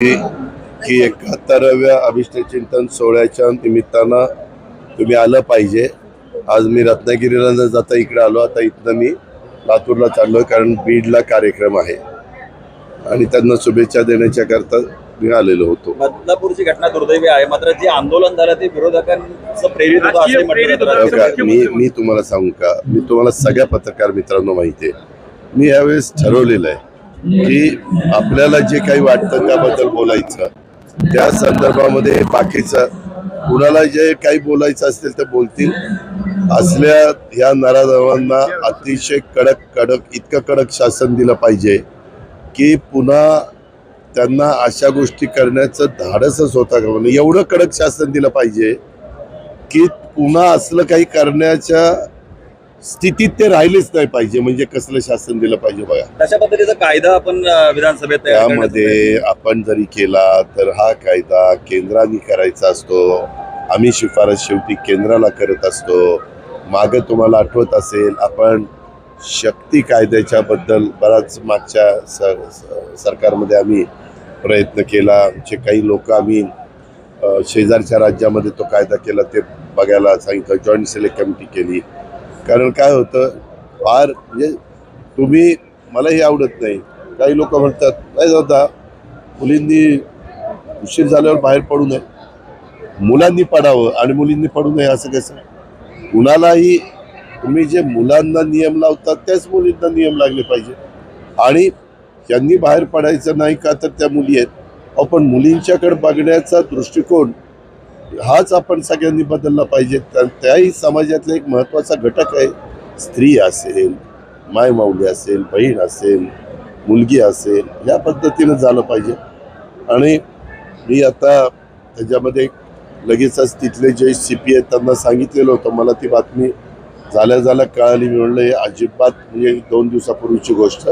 की एकाहत्तराव्या अभिष्ट चिंतन सोहळ्याच्या निमित्तानं तुम्ही आलं पाहिजे. आज मी रत्नागिरीला न जाता इकडे आलो आता इथनं मी लातूरला चाललोय कारण बीडला कार्यक्रम आहे. आणि त्यांना शुभेच्छा देण्याच्या करता मी आलेलो होतो. बदलापूरची घटना दुर्दैवी आहे. मात्र जे आंदोलन झालं ते विरोधकांचं प्रेरित होतं मी मी तुम्हाला सांगू का? मी तुम्हाला सगळ्या पत्रकार मित्रांनो माहिती आहे. मी यावेळेस ठरवलेलं आहे की आपल्याला जे काही वाटतं त्याबद्दल बोलायचं. त्या संदर्भामध्ये बाकीचं कुणाला जे काही बोलायचं असेल ते बोलतील. असल्या ह्या नराधवांना अतिशय कडक कडक इतकं कडक शासन दिलं पाहिजे की पुन्हा त्यांना अशा गोष्टी करण्याचं धाडसच होता का? म्हणून एवढं कडक शासन दिलं पाहिजे की पुन्हा असलं काही करण्याच्या स्थितीत ते राहिलेच नाही पाहिजे म्हणजे कसलं शासन दिलं पाहिजे बघा. तशा पद्धतीचा कायदा आपण विधानसभेत तयार करण्याचा प्रयत्न- त्यामध्ये आपण जरी केला तर हा कायदा केंद्राने करायचा असतो. आम्ही शिफारस शेवटी केंद्राला करत असतो. मागं तुम्हाला आठवत असेल आपण शक्ती कायद्याच्या बद्दल बराच मागच्या स- स- सरकारमध्ये आम्ही प्रयत्न केला. आमचे काही लोक आम्ही अ, शेजारच्या राज्यामध्ये तो कायदा केला ते बघायला सांगितलं. जॉईंट सिलेक्ट कमिटी केली. कारण काय होतं फार म्हणजे तुम्ही मलाही आवडत नाही. काही लोक म्हणतात नाही जाता मुलींनी उशीर झाल्यावर बाहेर पडू नये. मुलांनी पडावं आणि मुलींनी पडू नये असं कसं? कुणालाही तुम्ही जे मुलांना नियम लावतात त्याच मुलींना नियम लागले पाहिजे. आणि त्यांनी बाहेर पडायचं नाही का तर त्या मुली आहेत. पण मुलींच्याकडे बघण्याचा दृष्टिकोन हाच आपण सगळ्यांनी बदलला पाहिजे. त्याही समाजातला एक महत्त्वाचा घटक आहे. स्त्री असेल मायमाऊली असेल बहीण असेल मुलगी असेल या पद्धतीनं झालं पाहिजे. आणि मी आता त्याच्यामध्ये लगेचच तिथले जे सी पी आहेत त्यांना सांगितलेलं होतं. मला ती बातमी झाल्या झाल्या कळाली. मी म्हणलं हे अजिबात म्हणजे दोन दिवसापूर्वीची गोष्ट.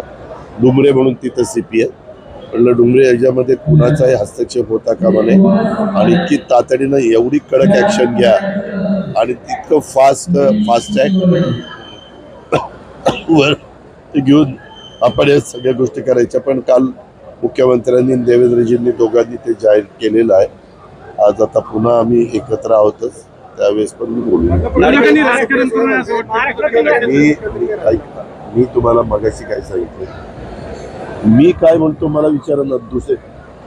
डुमरे म्हणून तिथं सी पी आहे. म्हणलं डुमरे याच्यामध्ये कुणाचाही हस्तक्षेप होता कामा नये आणि इतकी तातडीनं एवढी कडक ॲक्शन घ्या आणि तितकं फास्ट फास्ट वर ते घेऊन आपण या सगळ्या गोष्टी करायच्या. पण काल मुख्यमंत्र्यांनी देवेंद्रजींनी दोघांनी ते जाहीर केलेलं आहे. आज आता पुन्हा आम्ही एकत्र आहोतच. त्यावेळेस पण मी बोलू मी मी तुम्हाला मगाशी काय सांगितलं? मी काय म्हणतो मला विचारा ना दुसरे.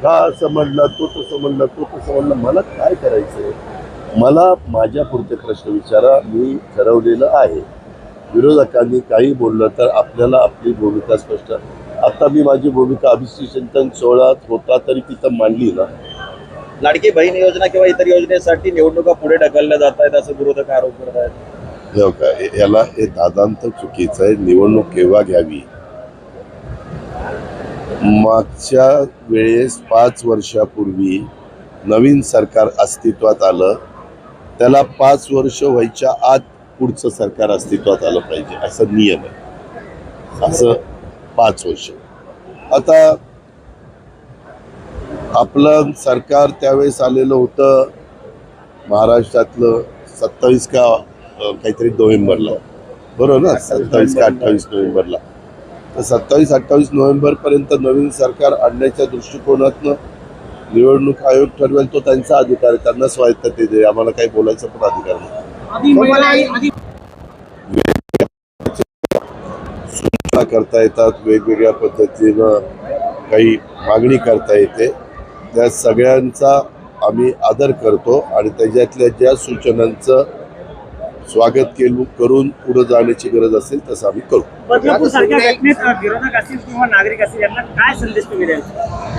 का असं म्हणला तो तसं म्हणला तो तसं म्हणला. मला काय करायचंय? मला माझ्या पुढचे प्रश्न विचारा. मी ठरवलेलं आहे. विरोधकांनी काही बोललं तर आपल्याला आपली भूमिका स्पष्ट. आता मी माझी भूमिका अभिषेक चिंतन सोहळ्यात होता तरी तिथं मांडली ना. लाडकी बहीण योजना किंवा इतर योजनेसाठी निवडणुका पुढे ढकलल्या जात आहेत असं विरोधक आरोप करत आहेत हे हे- याला हे दादांत चुकीचं आहे. निवडणूक केव्हा घ्यावी? मागच्या वेळेस पाच वर्षापूर्वी नवीन सरकार अस्तित्वात आलं त्याला पाच वर्ष व्हायच्या आत पुढचं सरकार अस्तित्वात आलं पाहिजे असं नियम आहे. असं पाच वर्ष. आता आपलं सरकार त्यावेळेस आलेलं होतं महाराष्ट्रातलं सत्तावीस का काहीतरी नोव्हेंबरला. बरोबर ना? सत्तावीस का अठ्ठावीस नोव्हेंबरला. सत्तावीस अठ्ठावीस नोव्हेंबरपर्यंत नवीन सरकार आणण्याच्या दृष्टिकोनातनं निवडणूक आयोग ठरवेल तो त्यांचा अधिकार आहे. त्यांना स्वायत्तते दे आम्हाला काही बोलायचा पण अधिकार नाही. सूचना करता येतात वेगवेगळ्या पद्धतीनं काही मागणी करता येते. त्या सगळ्यांचा आम्ही आदर करतो आणि त्याच्यातल्या ज्या सूचनांचं स्वागत केलं करून पुढे जाण्याची गरज असेल तसं आम्ही करू.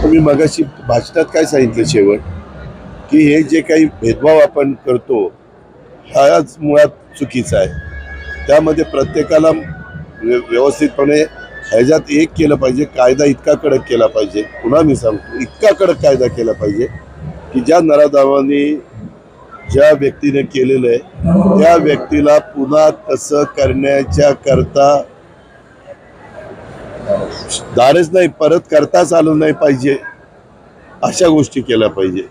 तुम्ही मगाशी भाषणात काय सांगितलं शेवट? की हे जे काही भेदभाव आपण करतो हाच मुळात चुकीचा आहे. त्यामध्ये प्रत्येकाला व्य- व्यवस्थितपणे ह्याच्यात एक केलं पाहिजे कायदा इतका कडक केला पाहिजे. पुन्हा मी सांगतो इतका कडक कायदा केला पाहिजे की ज्या नराधावाने ज्या व्यक्तीने केलेलं आहे त्या व्यक्तीला पुन्हा तसं करण्याच्या करता दारच नाही परत करताच आलं नाही पाहिजे. अशा गोष्टी केल्या पाहिजे.